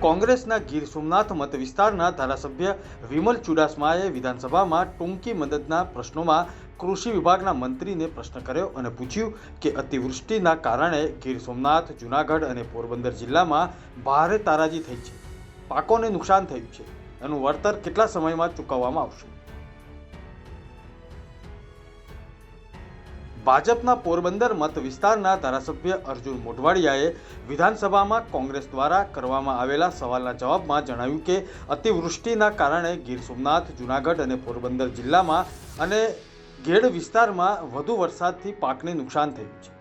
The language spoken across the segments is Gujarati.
કોંગ્રેસના ગીર સોમનાથ મત વિસ્તારના ધારાસભ્ય વિમલ ચુડાસમાએ વિધાનસભામાં ટૂંકી મદદના પ્રશ્નોમાં કૃષિ વિભાગના મંત્રીને પ્રશ્ન કર્યો અને પૂછ્યું કે અતિવૃષ્ટિના કારણે ગીર સોમનાથ, જૂનાગઢ અને પોરબંદર જિલ્લામાં ભારે તારાજી થઈ છે. પાકોને નુકસાન થયું છે. એનું વળતર કેટલા સમયમાં ચૂકવવામાં આવશે? ભાજપના પોરબંદર મત વિસ્તારના ધારાસભ્ય અર્જુન મોઢવાડિયાએ વિધાનસભામાં કોંગ્રેસ દ્વારા કરવામાં આવેલા સવાલના જવાબમાં જણાવ્યું કે, અતિવૃષ્ટિના કારણે ગીર સોમનાથ, જૂનાગઢ અને પોરબંદર જિલ્લામાં અને ઘેડ વિસ્તારમાં વધુ વરસાદથી પાકને નુકસાન થયું છે.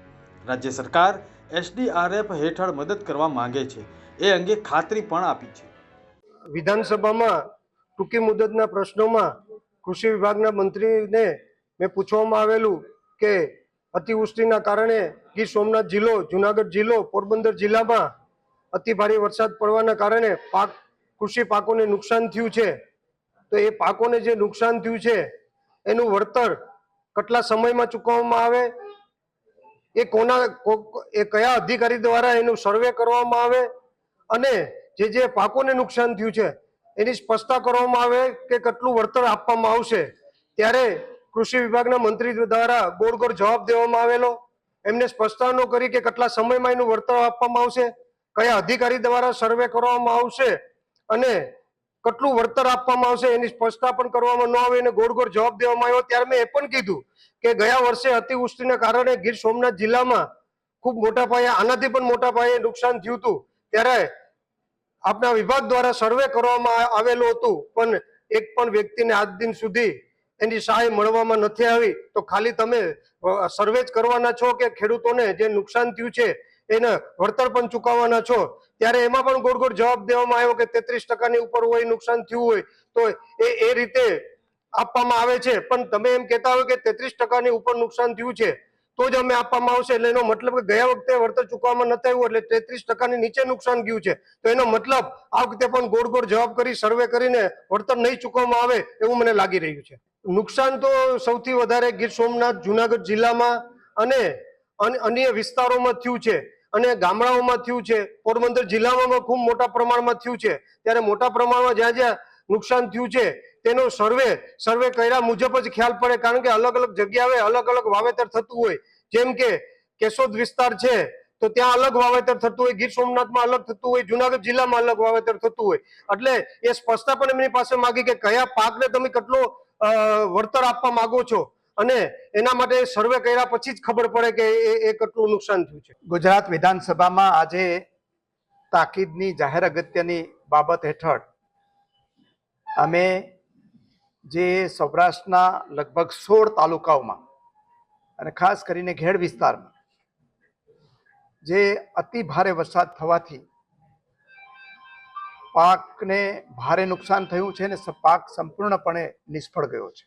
રાજ્ય સરકાર એસડીઆરએફ હેઠળ મદદ કરવા માંગે છે. એ અંગે ખાતરી પણ આપી છે. વિધાનસભામાં ટૂંકી મુદતના પ્રશ્નોમાં કૃષિ વિભાગના મંત્રીને મેં પૂછવામાં આવેલું કે અતિવૃષ્ટિના કારણે ગીર સોમનાથ જિલ્લો, જુનાગઢ જિલ્લો, પોરબંદર જિલ્લામાં અતિ ભારે વરસાદ પડવાના કારણે પાક, કૃષિ પાકોને નુકસાન થયું છે. તો એ પાકોને જે નુકસાન થયું છે, એનું વળતર કેટલા સમયમાં ચૂકવવામાં આવે? એ કોના એ કયા અધિકારી દ્વારા એનું સર્વે કરવામાં આવે? અને જે જે પાકોને નુકસાન થયું છે, એની સ્પષ્ટતા કરવામાં આવે કે કેટલું વળતર આપવામાં આવશે? ત્યારે કૃષિ વિભાગના મંત્રી દ્વારા ગોળગોળ ગોળ જવાબ દેવામાં આવેલો. એમને સ્પષ્ટતા કરી કે કેટલા સમયમાં એનું વળતર આપવામાં આવશે, કયા અધિકારી દ્વારા સર્વે કરવામાં આવશે અને કેટલું વળતર આપવામાં આવશે એની સ્પષ્ટતા પણ કરવામાં ન આવે અને ગોળ ગોળ જવાબ દેવામાં આવ્યો. ત્યારે મેં એ પણ કીધું કે ગયા વર્ષે અતિવૃષ્ટિના કારણે ગીર સોમનાથ જિલ્લામાં ખૂબ મોટા પાયે, આનાથી પણ મોટા પાયે નુકસાન થયું હતું. ત્યારે આપના વિભાગ દ્વારા સર્વે કરવામાં આવેલું હતું. પણ એક પણ વ્યક્તિને આજ દિન સુધી એની સહાય મળવામાં નથી આવી, તો ખાલી તમે સર્વે જ કરવાના છો કે ખેડૂતોને જે નુકસાન થયું છે, એને વળતર પણ ચૂકવવાના છો? ત્યારે એમાં પણ ગોળ ગોળ જવાબ દેવામાં આવ્યો કે તેત્રીસ ટકાની ઉપર હોય નુકસાન થયું હોય, તો એ એ રીતે આપવામાં આવે છે. પણ તમે એમ કહેતા હોય કે તેત્રીસ ટકાની ઉપર નુકસાન થયું છે, તો જ અમે આપવામાં આવશે. એટલે એનો મતલબ કે ગયા વખતે વળતર ચૂકવવામાં નથી આવ્યું, એટલે તેત્રીસ ટકાની નીચે નુકસાન ગયું છે. તો એનો મતલબ આ વખતે પણ ગોળ ગોળ જવાબ કરી સર્વે કરીને વળતર નહીં ચૂકવવામાં આવે એવું મને લાગી રહ્યું છે. નુકસાન તો સૌથી વધારે ગીર સોમનાથ, જુનાગઢ જિલ્લામાં અને અન- અન્ય વિસ્તારોમાં થયું છે. અને ગામડાઓમાં થયું છે. પોરબંદર જિલ્લામાં ખૂબ મોટા પ્રમાણમાં થયું છે. ત્યારે મોટા પ્રમાણમાં જ્યાં જ્યાં નુકસાન થયું છે, તેનો સર્વે સર્વે કર્યા મુજબ જ ખ્યાલ પડે. કારણ કે અલગ અલગ જગ્યાએ અલગ અલગ વાવેતર થતું હોય. જેમ કે કેશોદ વિસ્તાર છે, તો ત્યાં અલગ વાવેતર થતું હોય. ગીર સોમનાથમાં અલગ થતું હોય. જુનાગઢ જિલ્લામાં અલગ વાવેતર થતું હોય. એટલે એ સ્પષ્ટતા પણ એમની પાસે માગી કે કયા પાકને તમે કેટલો વળતર આપવા માંગો છો? અને એના માટે સર્વે કર્યા પછી જ ખબર પડે કે એ કેટલું નુકસાન થયું છે. ગુજરાત વિધાનસભામાં આજે તાકીદની જાહેર અગત્યની બાબત હેઠળ અમે જે સૌરાષ્ટ્રના લગભગ સોળ તાલુકાઓમાં અને ખાસ કરીને ઘેડ વિસ્તારમાં જે અતિ ભારે વરસાદ થવાથી પાકને ભારે નુકસાન થયું છે અને પાક સંપૂર્ણપણે નિષ્ફળ ગયો છે.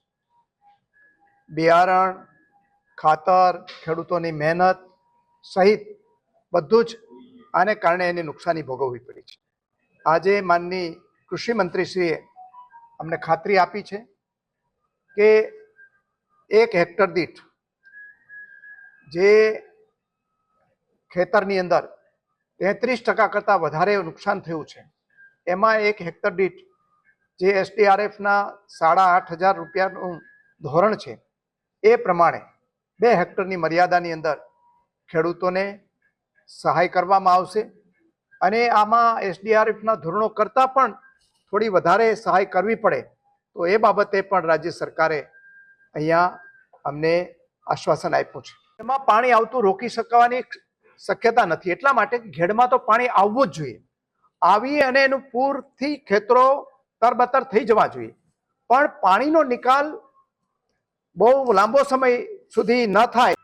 બિયારણ, ખાતર, ખેડૂતોની મહેનત સહિત બધું જ આને કારણે એની નુકસાની ભોગવવી પડી છે. આજે માનની કૃષિ મંત્રીશ્રીએ અમને ખાતરી આપી છે કે એક હેક્ટર દીઠ જે ખેતરની અંદર તેત્રીસ ટકા કરતાં વધારે નુકસાન થયું છે એમાં એક હેક્ટર દીઠ જે એસડીઆરએફના સાડા આઠ હજાર રૂપિયાનું ધોરણ છે, એ પ્રમાણે બે હેક્ટરની મર્યાદાની અંદર ખેડૂતોને સહાય કરવામાં આવશે અને આમાં એસડીઆરએફના ધોરણો કરતાં પણ થોડી વધારે સહાય કરવી પડે તો એ બાબતે પણ રાજ્ય સરકારે અહીંયા અમને આશ્વાસન આપ્યું છે. એમાં પાણી આવતું રોકી શકવાની શક્યતા નથી, એટલા માટે ઘેડમાં તો પાણી આવવું જ જોઈએ. આવી અને એનું પૂરથી ખેતરો તરબતર થઈ જવા જોઈએ. પણ પાણીનો નિકાલ બહુ લાંબો સમય સુધી ન થાય.